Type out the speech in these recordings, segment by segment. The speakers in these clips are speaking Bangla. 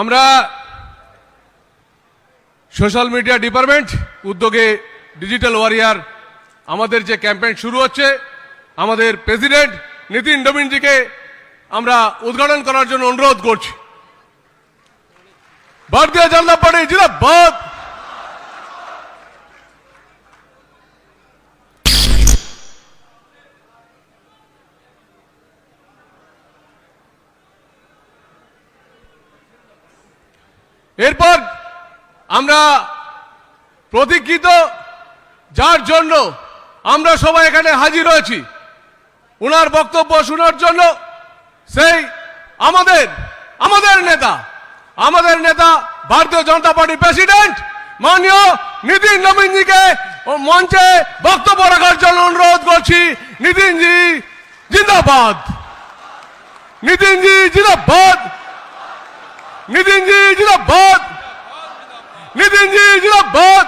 আমরা সোশ্যাল মিডিয়া ডিপার্টমেন্ট উদ্যোগে ডিজিটাল ওয়ারিয়ার আমাদের যে ক্যাম্পেইন শুরু হচ্ছে, আমাদের প্রেসিডেন্ট নীতিন ডোমিনজিকে আমরা উদ্ঘাটন করার জন্য অনুরোধ করছি। ভারতীয় জনতা পার্টি জিন্দাবাদ! এরপর আমরা প্রতীক্ষিত যার জন্য আমরা সবাই এখানে হাজির হয়েছি ওনার বক্তব্য শোনার জন্য সেই আমাদের আমাদের নেতা আমাদের নেতা ভারতীয় জনতা পার্টির প্রেসিডেন্ট মাননীয় নীতিন নবীনজিকে মঞ্চে বক্তব্য রাখার জন্য অনুরোধ করছি নীতিনজি জিন্দাবাদ। নীতিনজি জিন্দাবাদ। नितिन जी, जिंदाबाद। नितिन जी, जिंदाबाद।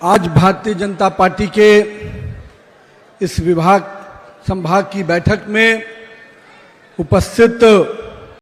आज भारतीय जनता पार्टी के इस विभाग, संभाग की बैठक में उपस्थित